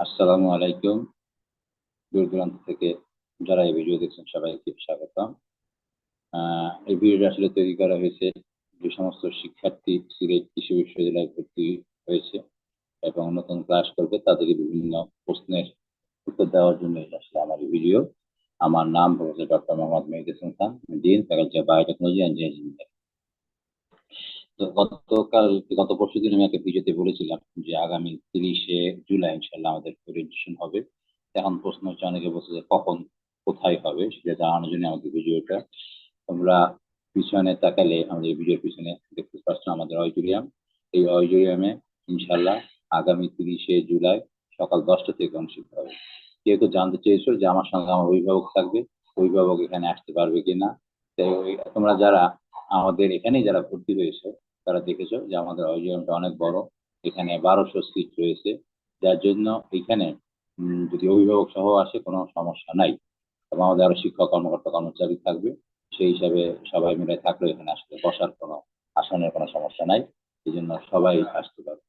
আসসালামু আলাইকুম। দূর দূরান্ত থেকে যারা এই ভিডিও দেখছেন, সবাইকে স্বাগতম। এই ভিডিওটা আসলে তৈরি করা হয়েছে যে সমস্ত শিক্ষার্থী সিলেট কৃষি বিশ্ববিদ্যালয়ে ভর্তি হয়েছে এবং নতুন ক্লাস করবে, তাদেরকে বিভিন্ন প্রশ্নের উত্তর দেওয়ার জন্য এটা আসলে আমার ভিডিও। আমার নাম professor doctor Mohammad Mehedi Hasan Khan dean faculty of biotechnology and engineering গতকাল, গত পরশু দিন আমি একটা ভিডিওতে বলেছিলাম যে আগামী তিরিশে জুলাই ইনশাল্লাহ আমাদের ওরিয়েন্টেশন হবে। এখন প্রশ্ন হচ্ছে অনেকে বলছে যে কখন, কোথায় হবে সেটা জানানোর জন্য আমাদের ভিডিওটা। তোমরা পিছনে তাকালে আমাদের ভিডিওর পিছনে দেখতে পাচ্ছ আমাদের অডিটোরিয়াম। এই অডিটোরিয়ামে ইনশাল্লাহ আগামী তিরিশে জুলাই সকাল দশটা থেকে অনুষ্ঠিত হবে। কেউ তো জানতে চেয়েছো যে আমার সঙ্গে আমার অভিভাবক থাকবে, অভিভাবক এখানে আসতে পারবে কিনা? তোমরা যারা আমাদের এখানেই যারা ভর্তি হয়েছে তারা দেখেছ যে আমাদের অডিটোরিয়ামটা অনেক বড়। এখানে বারোশো সিট রয়েছে। যার জন্য এখানে যদি অভিভাবক সহ আসে কোনো সমস্যা নাই। এবং আমাদের আরও শিক্ষক, কর্মকর্তা, কর্মচারী থাকবে। সেই হিসাবে সবাই মিলে থাকলে এখানে আসলে বসার কোনো, আসনের কোনো সমস্যা নাই। এই জন্য সবাই আসতে পারবে।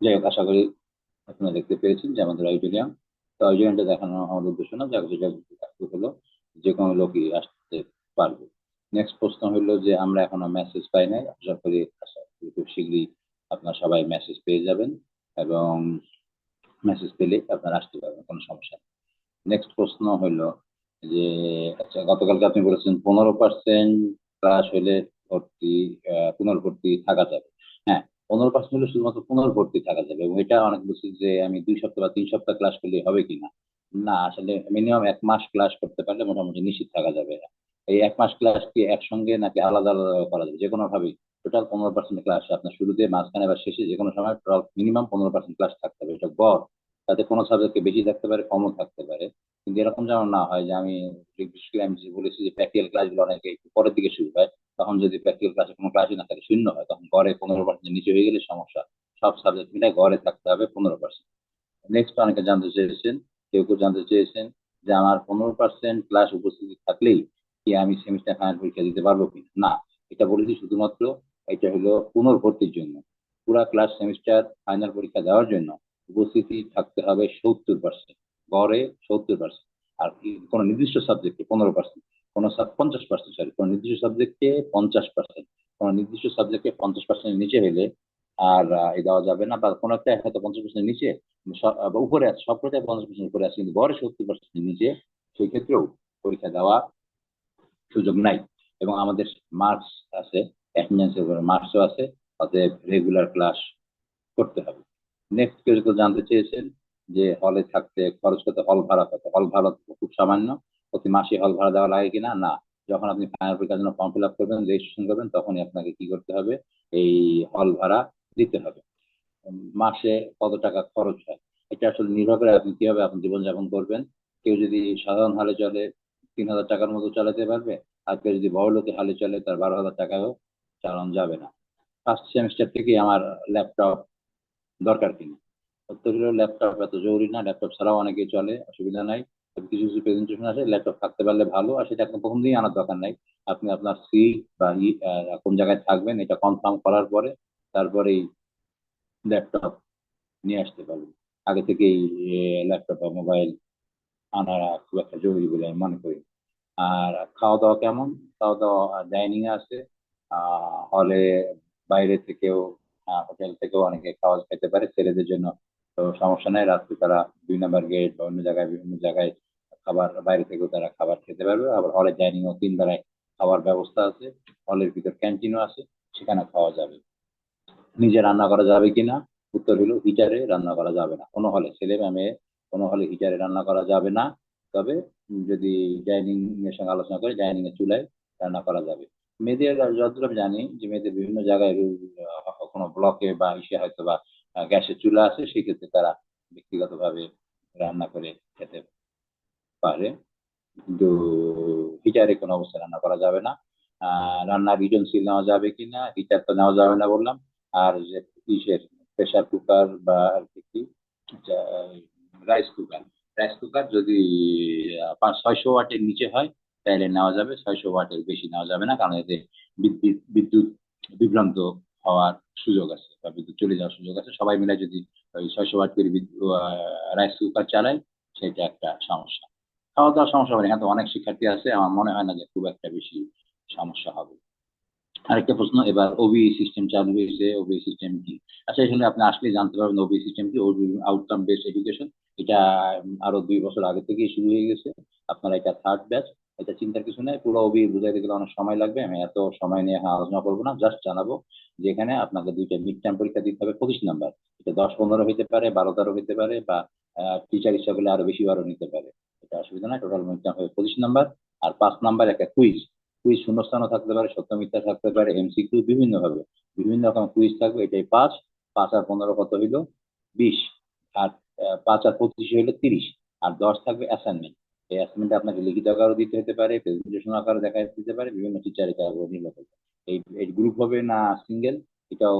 যাই হোক, আশা করি আপনারা দেখতে পেরেছেন যে আমাদের অডিটোরিয়াম। তো অডিটোরিয়ামটা দেখানো আমাদের উদ্দেশ্য না যাকে যেটা হলো যে কোনো লোকই আসতে পারবে। নেক্সট প্রশ্ন হলো যে আমরা এখনও মেসেজ পাই নাই, আশা করি খুব শীঘ্রই আপনারা সবাই মেসেজ পেয়ে যাবেন এবং মেসেজ পেলে আপনারা আসতে পারবেন, কোনো সমস্যা নেই। নেক্সট প্রশ্ন হলো যে আচ্ছা গতকালকে আপনি বলেছেন পনেরো পার্সেন্ট ক্লাস হলে ভর্তি পুনর্ভর্তি থাকা যাবে। হ্যাঁ পনেরো পার্সেন্ট হলে শুধুমাত্র পুনর্ভর্তি থাকা যাবে এবং এটা অনেক বলছি যে আমি দুই সপ্তাহ বা তিন সপ্তাহ ক্লাস করলে হবে কিনা? না, আসলে মিনিমাম এক মাস ক্লাস করতে পারলে মোটামুটি নিশ্চিত থাকা যাবে। এই এক মাস ক্লাস কি একসঙ্গে নাকি আলাদা আলাদা করা যাবে? যে কোনো ভাবেই। টোটাল পনেরো পার্সেন্ট ক্লাস আপনার শুরুতে, মাঝখানে বা শেষে যে কোনো সময় মিনিমাম পনেরো পার্সেন্ট ক্লাস থাকতে হবে। এটা গড়। তাতে কোনো সাবজেক্টে বেশি থাকতে পারে, কমও থাকতে পারে। কিন্তু এরকম যেন না হয় যে আমি আমি বলেছি যে প্র্যাকটিক্যাল ক্লাসগুলো অনেকে একটু পরের দিকে শুরু হয়, তখন যদি প্র্যাকটিক্যাল ক্লাসে কোনো ক্লাসই না থাকে, শূন্য হয়, তখন গড়ে পনেরো পার্সেন্ট নিচে হয়ে গেলে সমস্যা। সব সাবজেক্ট মিলে গড়ে থাকতে হবে পনেরো পার্সেন্ট নেক্সট অনেকে জানতে চেয়েছেন, কেউ কেউ জানতে চেয়েছেন যে আমার পনেরো পার্সেন্ট ক্লাস উপস্থিতি থাকলেই কি আমি সেমিস্টার ফাইনাল পরীক্ষা দিতে পারব কি না, এটা বলেছি শুধুমাত্র এটা হলো পুনর্ভর্তির জন্য। পুরা ক্লাস সেমিস্টার ফাইনাল পরীক্ষা দেওয়ার জন্য উপস্থিতি থাকতে হবে সত্তর পার্সেন্ট গড়ে সত্তর পার্সেন্ট আর কোনো নির্দিষ্ট সাবজেক্টে পনেরো পার্সেন্ট কোনো পঞ্চাশ পার্সেন্ট সরি কোনো নির্দিষ্ট সাবজেক্টে পঞ্চাশ পার্সেন্ট কোনো নির্দিষ্ট সাবজেক্টে পঞ্চাশ পার্সেন্টের নিচে হলে আর এই দেওয়া যাবে না, বা কোনো একটা হয়তো পঞ্চাশ পার্সেন্ট নিচে উপরে আছে, সব কটাই পঞ্চাশ পার্সেন্ট উপরে আছে, কিন্তু গড়ে সত্তর পার্সেন্ট নিচে, সেই ক্ষেত্রেও পরীক্ষা দেওয়া সুযোগ নাই। এবং আমাদের মার্কস আছে অ্যাটেন্ডেন্সের উপরে মার্কসও আছে, অতএব রেগুলার ক্লাস করতে হবে। নেক্সট কেউ কেউ জানতে চেয়েছেন যে হলে থাকতে খরচ করতে হল ভাড়া কত? হল ভাড়া খুব সামান্য। প্রতি মাসে হল ভাড়া দেওয়া লাগে কিনা? না। যখন আপনি ফাইনাল পরীক্ষার জন্য ফর্ম ফিল আপ করবেন রেজিস্ট্রেশন করবেন, তখনই আপনাকে কি করতে হবে? এই হল ভাড়া দিতে হবে। মাসে কত টাকা খরচ হয়? এটা আসলে নির্ভর করে আপনি কীভাবে আপনি জীবনযাপন করবেন। কেউ যদি সাধারণ হালে চলে, তিন হাজার টাকার মতো চালাতে পারবে। আর কেউ যদি বড় লোকে হালে চলে, তার বারো হাজার টাকাও চালানো যাবে না। ফার্স্ট সেমিস্টার থেকেই আমার ল্যাপটপ দরকার কিনা উত্তর হলো ল্যাপটপ এত জরুরি না ল্যাপটপ ছাড়াও অনেকে চলে, অসুবিধা নাই। কিছু কিছু প্রেজেন্টেশন আছে ল্যাপটপ থাকতে পারলে ভালো, আর সেটা প্রথম দিনই আনার দরকার নাই। আপনি আপনার সিট বা ই কোন জায়গায় থাকবেন, এটা কনফার্ম করার পরে তারপরেই ল্যাপটপ নিয়ে আসতে পারবেন। আগে থেকেই ল্যাপটপ বা মোবাইল আনারা খুব একটা জরুরি বলে আমি মনে করি আর খাওয়া দাওয়া কেমন খাওয়া দাওয়া ডাইনিং আছে হলে বাইরে থেকেও হোটেল থেকেও অনেকে খাওয়া খেতে পারে, ছেলেদের জন্য। তো সমস্যা নাই, রাত্রে তারা দুই নাম্বার গেট বা অন্য জায়গায়, বিভিন্ন জায়গায় খাবার, বাইরে থেকেও তারা খাবার খেতে পারবে। আবার হলের ও তিন বেলায় খাওয়ার ব্যবস্থা আছে। হলের ভিতর ক্যান্টিনও আছে, সেখানে খাওয়া যাবে। নিজে রান্না করা যাবে কিনা? উত্তর হলো হিটারে রান্না করা যাবে না। কোনো হলে ছেলে মেয়ে, কোনো হলে হিটারে রান্না করা যাবে না। তবে যদি ডাইনিং এর সঙ্গে আলোচনা করে ডাইনিং এর চুলায় রান্না করা যাবে। মেয়েদের যতদূর আমি জানি যে মেয়েদের বিভিন্ন জায়গায় কোনো ব্লকে বা ইসে হয়তো বা গ্যাসের চুলা আছে সেক্ষেত্রে তারা ব্যক্তিগতভাবে রান্না করে খেতে পারে। কিন্তু হিটারে কোনো অবস্থায় রান্না করা যাবে না। রান্নার ইউটেন্সিল নেওয়া যাবে কিনা হিটার তো নেওয়া যাবে না বললাম। আর যে ইসের প্রেসার কুকার বা আর কি রাইস কুকার রাইস কুকার যদি পাঁচ ছয়শো ওয়াটের নিচে হয় তাহলে নেওয়া যাবে, ছয়শো ওয়াটের বেশি নেওয়া যাবে না, কারণ এতে বিদ্যুৎ বিদ্যুৎ বিভ্রান্ত হওয়ার সুযোগ আছে বা বিদ্যুৎ চলে যাওয়ার সুযোগ আছে। সবাই মিলে যদি ওই ছয়শো ওয়াট করে রাইস কুকার চালায় সেটা একটা সমস্যা। খাওয়া দাওয়ার সমস্যা হবে এখানে তো অনেক শিক্ষার্থী আছে, আমার মনে হয় না যে খুব একটা বেশি সমস্যা হবে। আরেকটা প্রশ্ন, এবার ওবি সিস্টেম চালু হয়েছে ওবি সিস্টেম কি? আচ্ছা এখানে আপনি আসলে জানতে পারবেন ওবি সিস্টেম কি O B outcome based education এটা আরও দুই বছর আগে থেকেই শুরু হয়ে গেছে, আপনারা এটা থার্ড ব্যাচ এটা চিন্তার কিছু নেই, পুরো ওবি বুঝাইতে গেলে অনেক সময় লাগবে। আমি এত সময় নিয়ে এখন আলোচনা করব না জাস্ট জানাব যেখানে আপনাকে দুইটা মিড টার্ম পরীক্ষা দিতে হবে পঁচিশ নাম্বার এটা দশ পনেরো হইতে পারে, বারো তেরো হইতে পারে, বা টিচার করলে আরও বেশি বারো নিতে পারে। এটা অসুবিধা নাই টোটাল মিড টার্ম হবে পঁচিশ নাম্বার আর পাঁচ নাম্বার একটা কুইজ কুইজ শূন্যস্থানও থাকতে পারে, সত্য মিথ্যা থাকতে পারে এমসি এমসিকিউ বিভিন্ন ভাবে। বিভিন্ন রকম কুইজ থাকবে, এটাই পাঁচ। পাঁচ আর পনেরো কত হইল? বিশ। আর পাঁচ আর পঁচিশ হইল তিরিশ। আর দশ থাকবে অ্যাসাইনমেন্ট এই অ্যাসাইনমেন্ট আপনাকে লিখিত আকারও দিতে হতে পারে প্রেজেন্টেশন আকারও দেখা দিতে পারে, বিভিন্ন টিচারের উপর নির্ভর করবে এই এই গ্রুপ হবে না সিঙ্গেল এটাও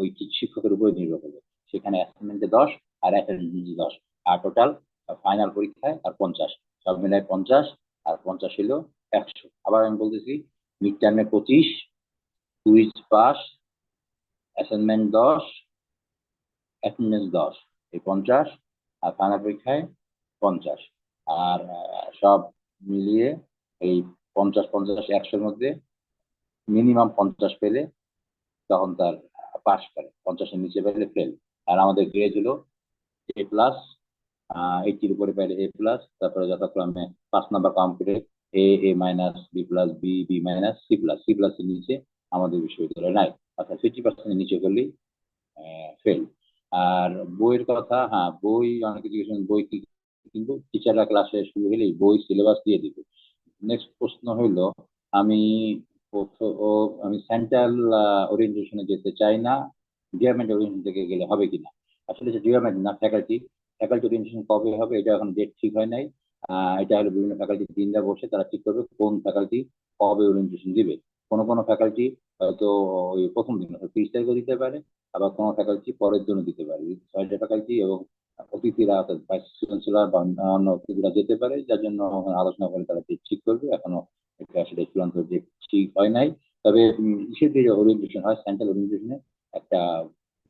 ওই শিক্ষকের উপরে নির্ভর করবে। সেখানে অ্যাসাইনমেন্টে দশ, আর অ্যাসাইনমেন্টে দশ। আর টোটাল ফাইনাল পরীক্ষায় আর পঞ্চাশ। সব মিলায় পঞ্চাশ, আর পঞ্চাশ হলো একশো। আবার আমি বলতেছি মিড টার্মে পঁচিশ কুইজ পাস অ্যাসাইনমেন্ট দশ অ্যাটেন্ডেন্স দশ। এই পঞ্চাশ, আর ফাইনাল পরীক্ষায় পঞ্চাশ। আর সব মিলিয়ে এই পঞ্চাশ পঞ্চাশ, একশোর মধ্যে মিনিমাম পঞ্চাশ পেলে তখন তার পাস করে। পঞ্চাশের নিচে পেলে ফেল আর আমাদের গ্রেড হলো এ প্লাস এইটির উপরে পেলে এ প্লাস তারপরে যথাক্রমে পাঁচ number complete A A minus B plus B B minus C plus C প্লাসের নিচে আমাদের বিশ্ববিদ্যালয় নাই। অর্থাৎ ফিফটি পার্সেন্টের নিচে করলেই ফেল আর বইয়ের কথা হ্যাঁ বই, অনেক কিছু বই কি কিন্তু টিচাররা ক্লাসে শুরু হলেই বই সিলেবাস দিয়ে দিবে। নেক্সট প্রশ্ন হইল, আমি আমি সেন্ট্রাল ওরিয়েন্টেশনে যেতে চাই না ডিপার্টমেন্ট ওরিয়েন্টেশন থেকে গেলে হবে কিনা? আসলে যে ডিপার্টমেন্ট না ফ্যাকাল্টি ফ্যাকাল্টি ওরিয়েন্টেশন কবে হবে এটা এখন ডেট ঠিক হয় নাই। এটা হলো বিভিন্ন ফ্যাকাল্টি দিনরা বসে তারা ঠিক করবে কোন ফ্যাকাল্টি কবে ওরিয়েন্টেশন দিবে। কোনো কোনো ফ্যাকাল্টি হয়তো ওই প্রথম দিন তিরিশ তারিখও দিতে পারে, আবার কোনো ফ্যাকাল্টি পরের জন্য দিতে পারে। ছয়টা ফ্যাকাল্টি এবং অতিথিরা ভাইস চ্যান্সেলর বা অন্যান্য অতিথিরা যেতে পারে, যার জন্য আলোচনা করে তারা ঠিক করবে। এখনও এটা আসলে চূড়ান্ত যে ঠিক হয় নাই। তবে ইসের যে ওরিয়েন্টেশন হয় সেন্ট্রাল ওরিয়েন্টেশনে একটা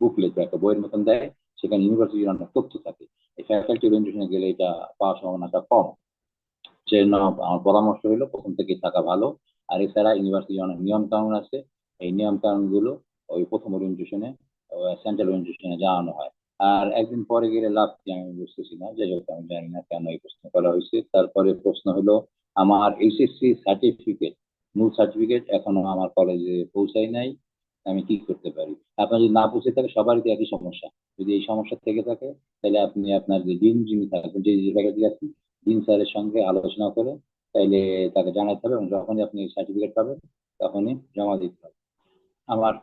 বুকলেট বা একটা বইয়ের মতন দেয়, সেখানে ইউনিভার্সিটির অনেক তথ্য থাকে। এই ফ্যাকাল্টি ওরিয়েন্টেশনে গেলে এটা পাওয়ার সম্ভাবনাটা কম। সেজন্য আমার পরামর্শ হলো প্রথম থেকে থাকা ভালো। আর এছাড়া ইউনিভার্সিটির অনেক নিয়ম কানুন আছে। এই নিয়ম কানুনগুলো ওই প্রথম ওরিয়েন্টেশনে সেন্ট্রাল ওরিয়েন্টেশনে জানানো হয়। আর একদিন পরে গেলে লাভ কি আমি বুঝতেছি না। যাই হোক, আমি জানি না কেন এই প্রশ্ন করা হয়েছে। তারপরে প্রশ্ন হলো, আমার এইচএসসি সার্টিফিকেট মূল সার্টিফিকেট এখনও আমার কলেজে পৌঁছাই নাই, আমি কি করতে পারি? আপনার যদি না পৌঁছে থাকে সবারই একই সমস্যা। যদি এই সমস্যা থেকে থাকে, তাহলে আপনি আপনার যে ডিন যিনি থাকবেন, যে ফ্যাকাল্টি আছেন ডিন স্যারের সঙ্গে আলোচনা করে তাইলে তাকে জানাতে হবে এবং যখনই আপনি সার্টিফিকেট পাবেন, তখনই জমা দিতে হবে। আমার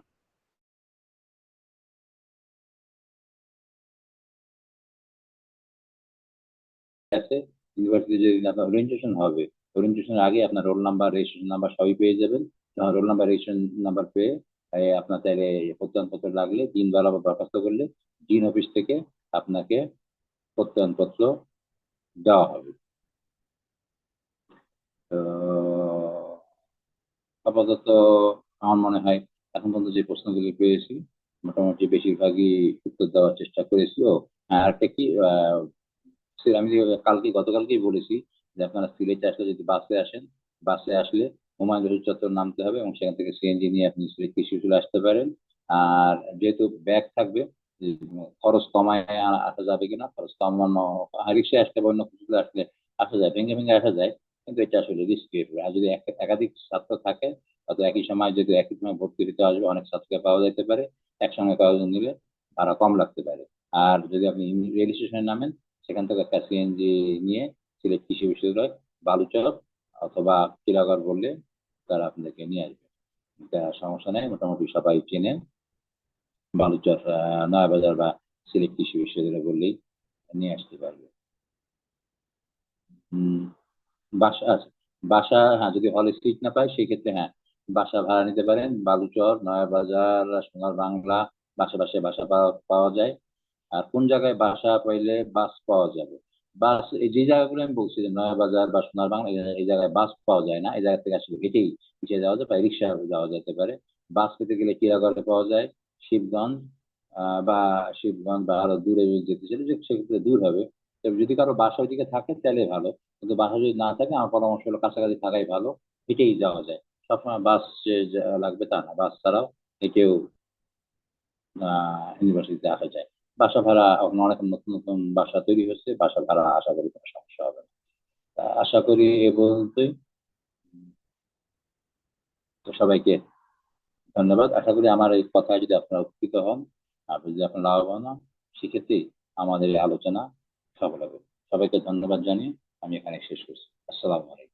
আছে ইউনিভার্সিটি যদি আপনার ওরিয়েন্টেশন হবে ওরিয়েন্টেশনের আগে আপনার রোল নাম্বার রেজিস্ট্রেশন নাম্বার সবই পেয়ে যাবেন। যখন রোল নাম্বার রেজিস্ট্রেশন নাম্বার পেয়ে আপনার চাইলে প্রত্যয়নপত্র লাগলে দিন বেলা বা দরখাস্ত করলে ডিন অফিস থেকে আপনাকে প্রত্যয়নপত্র দেওয়া হবে। আপাতত আমার মনে হয় এখন পর্যন্ত যে প্রশ্নগুলি পেয়েছি, মোটামুটি বেশিরভাগই উত্তর দেওয়ার চেষ্টা করেছি। ও আরেকটা কি আমি কালকে, গতকালকেই বলেছি যে আপনারা সিলেটে আসলে যদি বাসে আসেন, বাসে আসলে হুমায়ুন রশিদ চত্বর নামতে হবে এবং সেখান থেকে সিএনজি নিয়ে আপনি সিলেট কৃষি চলে আসতে পারেন। আর যেহেতু ব্যাগ থাকবে খরচ কমায় আসা যাবে কিনা, খরচ কমানো রিক্সায় আসতে বা অন্য কিছু আসলে আসা যায়, ভেঙে ভেঙে আসা যায়, কিন্তু এটা আসলে রিস্কি আর যদি একাধিক ছাত্র থাকে অত একই সময় যদি একই সময় ভর্তি হতে আসবে, অনেক ছাত্রকে পাওয়া যেতে পারে, একসঙ্গে কয়েকজন নিলে ভাড়া কম লাগতে পারে। আর যদি আপনি রেল স্টেশনে নামেন সেখান থেকে একটা সিএনজি নিয়ে সিলেট কৃষি বিশ্ববিদ্যালয়, বালুচক অথবা চিরাগড় বললে তারা আপনাদেরকে নিয়ে আসবে। সমস্যা নেই, মোটামুটি সবাই চেনে বালুচর নয়াবাজার বা সিলেট কৃষি বিশ্ববিদ্যালয় বললেই নিয়ে আসতে পারবে। বাসা আছে বাসা হ্যাঁ যদি হলে সিট না পায় সেই ক্ষেত্রে হ্যাঁ বাসা ভাড়া নিতে পারেন। বালুচর নয়াবাজার সোনার বাংলা বাসা বাসে বাসা পাওয়া যায়। আর কোন জায়গায় বাসা পাইলে বাস পাওয়া যাবে? বাস, এই যে জায়গাগুলো আমি বলছি যে নয়াবাজার বা সোনার বাংলা, এই- জায়গায় বাস পাওয়া যায় না। এই জায়গা থেকে আসলে হেঁটেই পিছিয়ে যাওয়া যায় বা রিক্সা যাওয়া যেতে পারে। বাস পেতে গেলে কিরাগড়ে পাওয়া যায়, শিবগঞ্জ বা শিবগঞ্জ বা আরও দূরে যেতে চাইলে যে সেক্ষেত্রে দূর হবে। তবে যদি কারও বাসা ওইদিকে থাকে, তাহলে ভালো। কিন্তু বাসা যদি না থাকে, আমার পরামর্শ হলো কাছাকাছি থাকাই ভালো, হেঁটেই যাওয়া যায়। সবসময় বাস লাগবে তা না, বাস ছাড়াও হেঁটেও ইউনিভার্সিটিতে আসা যায়। বাসা ভাড়া এখন অনেক নতুন নতুন বাসা তৈরি হচ্ছে, বাসা ভাড়া আশা করি কোনো সমস্যা হবে না। আশা করি এ পর্যন্তই। তো সবাইকে ধন্যবাদ। আশা করি আমার এই কথায় যদি আপনারা উপকৃত হন, আর যদি আপনারা লাভবান হন, সেক্ষেত্রে আমাদের এই আলোচনা সফল হবে। সবাইকে ধন্যবাদ জানিয়ে আমি এখানে শেষ করছি। আসসালামু আলাইকুম।